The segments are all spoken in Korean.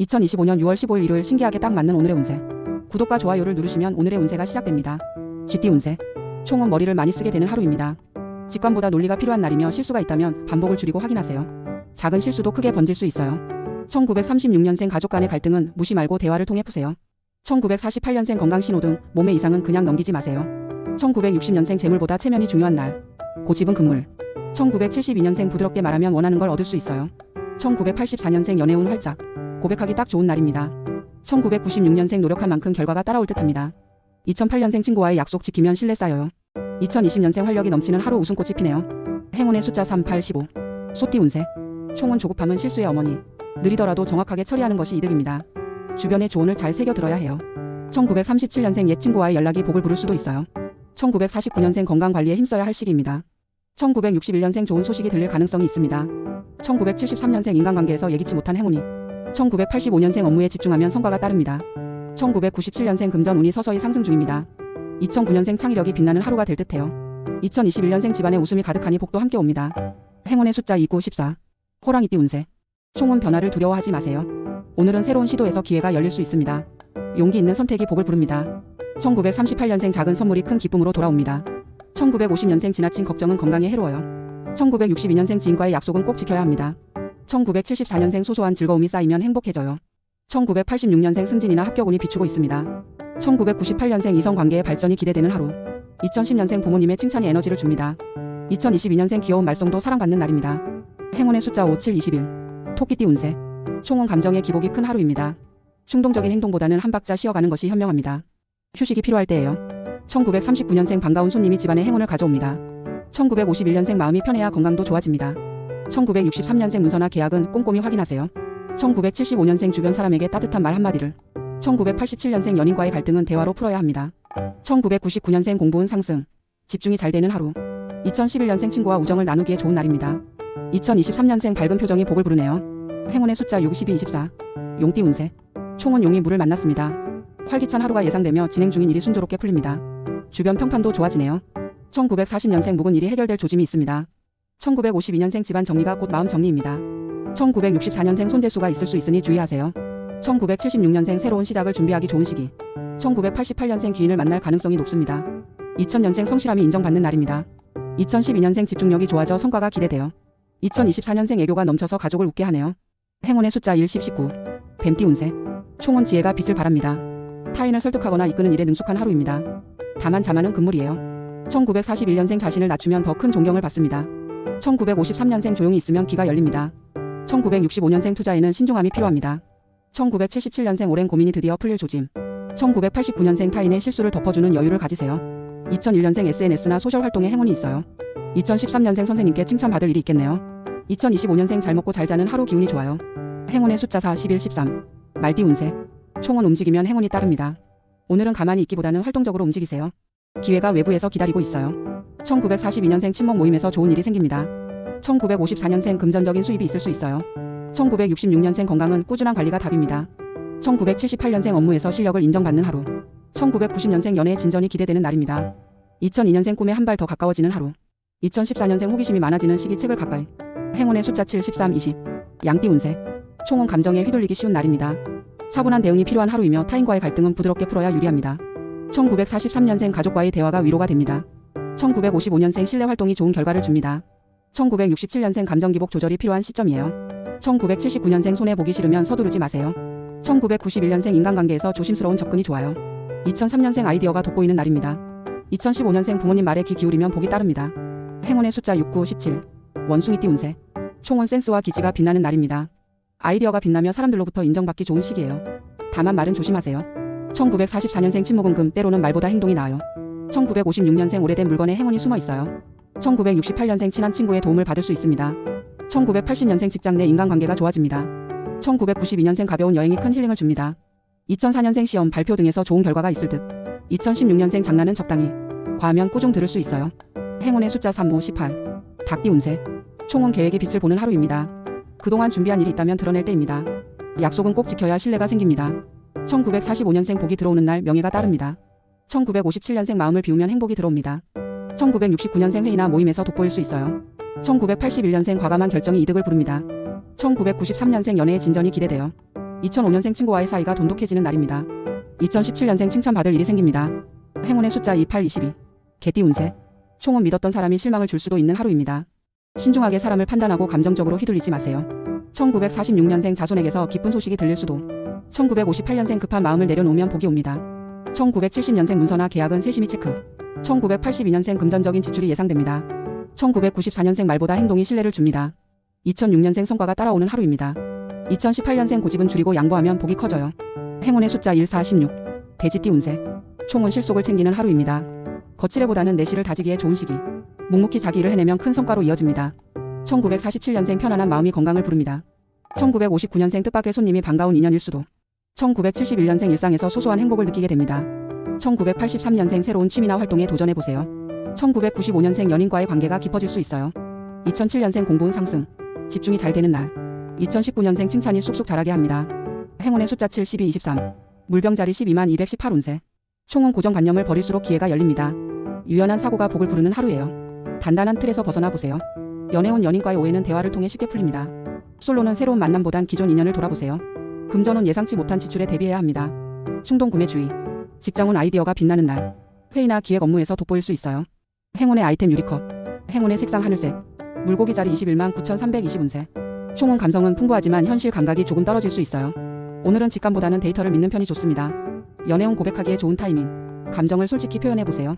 2025년 6월 15일 일요일 신기하게 딱 맞는 오늘의 운세. 구독과 좋아요를 누르시면 오늘의 운세가 시작됩니다. 쥐띠 운세. 총은 머리를 많이 쓰게 되는 하루입니다. 직관보다 논리가 필요한 날이며 실수가 있다면 반복을 줄이고 확인하세요. 작은 실수도 크게 번질 수 있어요. 1936년생 가족 간의 갈등은 무시 말고 대화를 통해 푸세요. 1948년생 건강 신호 등, 몸의 이상은 그냥 넘기지 마세요. 1960년생 재물보다 체면이 중요한 날. 고집은 금물. 1972년생 부드럽게 말하면 원하는 걸 얻을 수 있어요. 1984년생 연애운 활짝. 고백하기 딱 좋은 날입니다. 1996년생 노력한 만큼 결과가 따라올 듯합니다. 2008년생 친구와의 약속 지키면 신뢰 쌓여요. 2020년생 활력이 넘치는 하루 웃음꽃이 피네요. 행운의 숫자 3, 8, 15. 소띠 운세. 총은 조급함은 실수의 어머니. 느리더라도 정확하게 처리하는 것이 이득입니다. 주변의 조언을 잘 새겨 들어야 해요. 1937년생 옛 친구와의 연락이 복을 부를 수도 있어요. 1949년생 건강 관리에 힘써야 할 시기입니다. 1961년생 좋은 소식이 들릴 가능성이 있습니다. 1973년생 인간관계에서 예기치 못한 행운이 1985년생 업무에 집중하면 성과가 따릅니다. 1997년생 금전 운이 서서히 상승 중입니다. 2009년생 창의력이 빛나는 하루가 될 듯해요. 2021년생 집안에 웃음이 가득하니 복도 함께 옵니다. 행운의 숫자 29, 14. 호랑이띠 운세. 총은 변화를 두려워하지 마세요. 오늘은 새로운 시도에서 기회가 열릴 수 있습니다. 용기 있는 선택이 복을 부릅니다. 1938년생 작은 선물이 큰 기쁨으로 돌아옵니다. 1950년생 지나친 걱정은 건강에 해로워요. 1962년생 지인과의 약속은 꼭 지켜야 합니다. 1974년생 소소한 즐거움이 쌓이면 행복해져요. 1986년생 승진이나 합격운이 비추고 있습니다. 1998년생 이성관계의 발전이 기대되는 하루. 2010년생 부모님의 칭찬이 에너지를 줍니다. 2022년생 귀여운 말썽도 사랑받는 날입니다. 행운의 숫자 5, 7, 21. 토끼띠 운세. 총은 감정의 기복이 큰 하루입니다. 충동적인 행동보다는 한 박자 쉬어가는 것이 현명합니다. 휴식이 필요할 때예요. 1939년생 반가운 손님이 집안에 행운을 가져옵니다. 1951년생 마음이 편해야 건강도 좋아집니다. 1963년생 문서나 계약은 꼼꼼히 확인하세요. 1975년생 주변 사람에게 따뜻한 말 한마디를. 1987년생 연인과의 갈등은 대화로 풀어야 합니다. 1999년생 공부운 상승. 집중이 잘 되는 하루. 2011년생 친구와 우정을 나누기에 좋은 날입니다. 2023년생 밝은 표정이 복을 부르네요. 행운의 숫자 6, 12, 24. 용띠 운세. 총은 용이 물을 만났습니다. 활기찬 하루가 예상되며 진행 중인 일이 순조롭게 풀립니다. 주변 평판도 좋아지네요. 1940년생 묵은 일이 해결될 조짐이 있습니다. 1952년생 집안 정리가 곧 마음 정리입니다. 1964년생 손재수가 있을 수 있으니 주의하세요. 1976년생 새로운 시작을 준비하기 좋은 시기. 1988년생 귀인을 만날 가능성이 높습니다. 2000년생 성실함이 인정받는 날입니다. 2012년생 집중력이 좋아져 성과가 기대돼요. 2024년생 애교가 넘쳐서 가족을 웃게 하네요. 행운의 숫자 1, 10, 19. 뱀띠 운세. 총은 지혜가 빛을 발합니다. 타인을 설득하거나 이끄는 일에 능숙한 하루입니다. 다만 자만은 금물이에요. 1941년생 자신을 낮추면 더 큰 존경을 받습니다. 1953년생 조용히 있으면 귀가 열립니다. 1965년생 투자에는 신중함이 필요합니다. 1977년생 오랜 고민이 드디어 풀릴 조짐. 1989년생 타인의 실수를 덮어주는 여유를 가지세요. 2001년생 SNS나 소셜 활동에 행운이 있어요. 2013년생 선생님께 칭찬받을 일이 있겠네요. 2025년생 잘 먹고 잘 자는 하루 기운이 좋아요. 행운의 숫자 4, 11, 13. 말띠 운세. 총은 움직이면 행운이 따릅니다. 오늘은 가만히 있기보다는 활동적으로 움직이세요. 기회가 외부에서 기다리고 있어요. 1942년생 친목 모임에서 좋은 일이 생깁니다. 1954년생 금전적인 수입이 있을 수 있어요. 1966년생 건강은 꾸준한 관리가 답입니다. 1978년생 업무에서 실력을 인정받는 하루. 1990년생 연애의 진전이 기대되는 날입니다. 2002년생 꿈에 한 발 더 가까워지는 하루. 2014년생 호기심이 많아지는 시기 책을 가까이. 행운의 숫자 7, 13, 20. 양띠 운세. 총은 감정에 휘둘리기 쉬운 날입니다. 차분한 대응이 필요한 하루이며 타인과의 갈등은 부드럽게 풀어야 유리합니다. 1943년생 가족과의 대화가 위로가 됩니다. 1955년생 실내 활동이 좋은 결과를 줍니다. 1967년생 감정 기복 조절이 필요한 시점이에요. 1979년생 손해 보기 싫으면 서두르지 마세요. 1991년생 인간관계에서 조심스러운 접근이 좋아요. 2003년생 아이디어가 돋보이는 날입니다. 2015년생 부모님 말에 귀 기울이면 복이 따릅니다. 행운의 숫자 69, 17. 원숭이띠 운세. 총은 센스와 기지가 빛나는 날입니다. 아이디어가 빛나며 사람들로부터 인정받기 좋은 시기예요. 다만 말은 조심하세요. 1944년생 침묵은 금, 때로는 말보다 행동이 나아요. 1956년생 오래된 물건에 행운이 숨어 있어요. 1968년생 친한 친구의 도움을 받을 수 있습니다. 1980년생 직장 내 인간관계가 좋아집니다. 1992년생 가벼운 여행이 큰 힐링을 줍니다. 2004년생 시험 발표 등에서 좋은 결과가 있을 듯. 2016년생 장난은 적당히. 과하면 꾸중 들을 수 있어요. 행운의 숫자 3, 5, 18. 닭띠 운세. 총은 계획이 빛을 보는 하루입니다. 그동안 준비한 일이 있다면 드러낼 때입니다. 약속은 꼭 지켜야 신뢰가 생깁니다. 1945년생 복이 들어오는 날 명예가 따릅니다. 1957년생 마음을 비우면 행복이 들어옵니다. 1969년생 회의나 모임에서 돋보일 수 있어요. 1981년생 과감한 결정이 이득을 부릅니다. 1993년생 연애의 진전이 기대돼요. 2005년생 친구와의 사이가 돈독해지는 날입니다. 2017년생 칭찬받을 일이 생깁니다. 행운의 숫자 28, 22. 개띠 운세. 총은 믿었던 사람이 실망을 줄 수도 있는 하루입니다. 신중하게 사람을 판단하고 감정적으로 휘둘리지 마세요. 1946년생 자손에게서 기쁜 소식이 들릴 수도. 1958년생 급한 마음을 내려놓으면 복이 옵니다. 1970년생 문서나 계약은 세심히 체크. 1982년생 금전적인 지출이 예상됩니다. 1994년생 말보다 행동이 신뢰를 줍니다. 2006년생 성과가 따라오는 하루입니다. 2018년생 고집은 줄이고 양보하면 복이 커져요. 행운의 숫자 1, 4, 16. 돼지띠 운세. 총은 실속을 챙기는 하루입니다. 거칠애보다는 내실을 다지기에 좋은 시기. 묵묵히 자기 일을 해내면 큰 성과로 이어집니다. 1947년생 편안한 마음이 건강을 부릅니다. 1959년생 뜻밖의 손님이 반가운 인연일 수도. 1971년생 일상에서 소소한 행복을 느끼게 됩니다. 1983년생 새로운 취미나 활동에 도전해보세요. 1995년생 연인과의 관계가 깊어질 수 있어요. 2007년생 공부운 상승. 집중이 잘 되는 날. 2019년생 칭찬이 쑥쑥 자라게 합니다. 행운의 숫자 7, 12, 23. 물병자리 12만 218 운세. 총은 고정관념을 버릴수록 기회가 열립니다. 유연한 사고가 복을 부르는 하루예요. 단단한 틀에서 벗어나 보세요. 연애운 연인과의 오해는 대화를 통해 쉽게 풀립니다. 솔로는 새로운 만남보단 기존 인연을 돌아보세요. 금전운 예상치 못한 지출에 대비해야 합니다. 충동 구매 주의. 직장운 아이디어가 빛나는 날. 회의나 기획 업무에서 돋보일 수 있어요. 행운의 아이템 유리컵. 행운의 색상 하늘색. 물고기 자리 21만 9,320 운세. 총은 감성은 풍부하지만 현실 감각이 조금 떨어질 수 있어요. 오늘은 직감보다는 데이터를 믿는 편이 좋습니다. 연애운 고백하기에 좋은 타이밍. 감정을 솔직히 표현해보세요.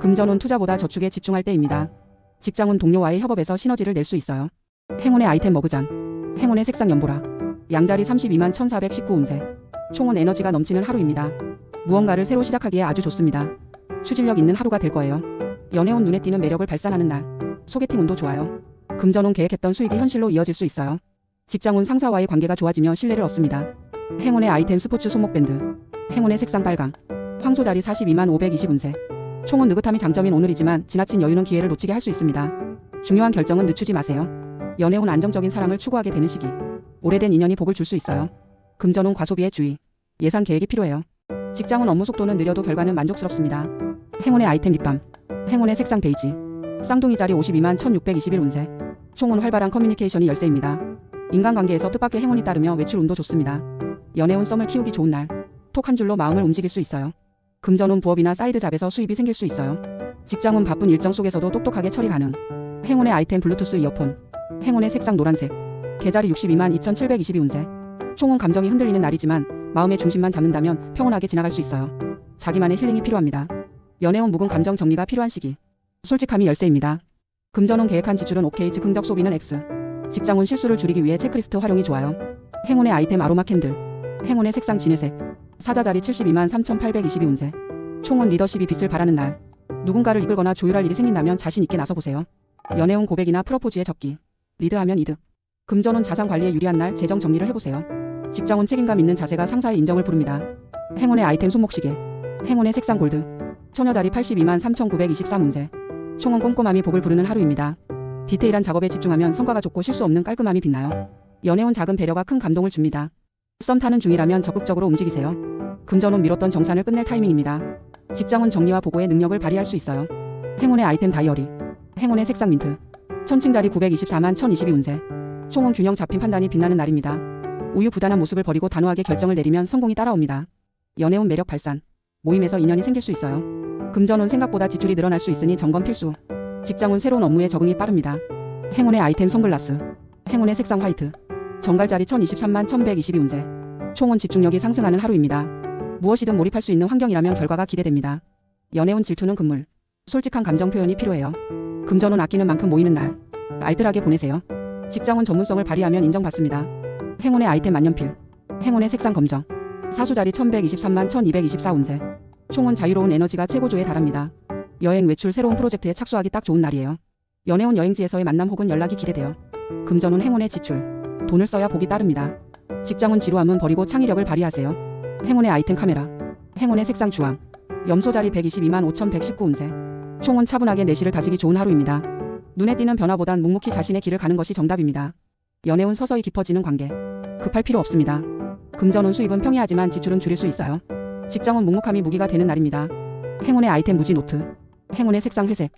금전운 투자보다 저축에 집중할 때입니다. 직장운 동료와의 협업에서 시너지를 낼 수 있어요. 행운의 아이템 머그잔. 행운의 색상 연보라. 양자리 32만 1419 운세. 총은 에너지가 넘치는 하루입니다. 무언가를 새로 시작하기에 아주 좋습니다. 추진력 있는 하루가 될 거예요. 연애운 눈에 띄는 매력을 발산하는 날. 소개팅 운도 좋아요. 금전운 계획했던 수익이 현실로 이어질 수 있어요. 직장운 상사와의 관계가 좋아지며 신뢰를 얻습니다. 행운의 아이템 스포츠 손목밴드. 행운의 색상 빨강. 황소자리 42만 520 운세. 총은 느긋함이 장점인 오늘이지만 지나친 여유는 기회를 놓치게 할 수 있습니다. 중요한 결정은 늦추지 마세요. 연애운 안정적인 사랑을 추구하게 되는 시기. 오래된 인연이 복을 줄 수 있어요. 금전운 과소비에 주의. 예산 계획이 필요해요. 직장운 업무 속도는 느려도 결과는 만족스럽습니다. 행운의 아이템 립밤. 행운의 색상 베이지. 쌍둥이 자리 52만 1621 운세. 총은 활발한 커뮤니케이션이 열쇠입니다. 인간관계에서 뜻밖의 행운이 따르며 외출 운도 좋습니다. 연애운 썸을 키우기 좋은 날. 톡 한 줄로 마음을 움직일 수 있어요. 금전운 부업이나 사이드 잡에서 수입이 생길 수 있어요. 직장운 바쁜 일정 속에서도 똑똑하게 처리 가능. 행운의 아이템 블루투스 이어폰. 행운의 색상 노란색. 계자리 62만 2722 운세. 총은 감정이 흔들리는 날이지만 마음의 중심만 잡는다면 평온하게 지나갈 수 있어요. 자기만의 힐링이 필요합니다. 연애운 묵은 감정 정리가 필요한 시기. 솔직함이 열쇠입니다. 금전운 계획한 지출은 오케이 즉 긍적 소비는 X. 직장운 실수를 줄이기 위해 체크리스트 활용이 좋아요. 행운의 아이템 아로마 캔들. 행운의 색상 진회색. 사자자리 72만 3822 운세. 총은 리더십이 빛을 발하는 날. 누군가를 이끌거나 조율할 일이 생긴다면 자신 있게 나서보세요. 연애운 고백이나 프로포즈에 적기. 리드하면 이득. 금전운 자산 관리에 유리한 날 재정 정리를 해보세요. 직장운 책임감 있는 자세가 상사의 인정을 부릅니다. 행운의 아이템 손목시계. 행운의 색상 골드. 처녀자리 82만 3923 운세. 총은 꼼꼼함이 복을 부르는 하루입니다. 디테일한 작업에 집중하면 성과가 좋고 실수 없는 깔끔함이 빛나요. 연애운 작은 배려가 큰 감동을 줍니다. 썸 타는 중이라면 적극적으로 움직이세요. 금전운 미뤘던 정산을 끝낼 타이밍입니다. 직장운 정리와 보고의 능력을 발휘할 수 있어요. 행운의 아이템 다이어리. 행운의 색상 민트. 천칭자리 924만 1022 운세. 총은 균형 잡힌 판단이 빛나는 날입니다. 우유부단한 모습을 버리고 단호하게 결정을 내리면 성공이 따라옵니다. 연애운 매력 발산. 모임에서 인연이 생길 수 있어요. 금전운 생각보다 지출이 늘어날 수 있으니 점검 필수. 직장운 새로운 업무에 적응이 빠릅니다. 행운의 아이템 선글라스. 행운의 색상 화이트. 정갈자리 1023만 1122 운세. 총은 집중력이 상승하는 하루입니다. 무엇이든 몰입할 수 있는 환경이라면 결과가 기대됩니다. 연애운 질투는 금물. 솔직한 감정 표현이 필요해요. 금전운 아끼는 만큼 모이는 날. 알뜰하게 보내세요. 직장운 전문성을 발휘하면 인정받습니다. 행운의 아이템 만년필. 행운의 색상 검정. 사수자리 1123만 1224 운세. 총은 자유로운 에너지가 최고조에 달합니다. 여행 외출 새로운 프로젝트에 착수하기 딱 좋은 날이에요. 연애운 여행지에서의 만남 혹은 연락이 기대돼요. 금전운 행운의 지출. 돈을 써야 복이 따릅니다. 직장운 지루함은 버리고 창의력을 발휘하세요. 행운의 아이템 카메라. 행운의 색상 주황. 염소자리 122만 5119 운세. 총은 차분하게 내실을 다지기 좋은 하루입니다. 눈에 띄는 변화보단 묵묵히 자신의 길을 가는 것이 정답입니다. 연애운 서서히 깊어지는 관계. 급할 필요 없습니다. 금전운 수입은 평이하지만 지출은 줄일 수 있어요. 직장운 묵묵함이 무기가 되는 날입니다. 행운의 아이템 무지 노트. 행운의 색상 회색.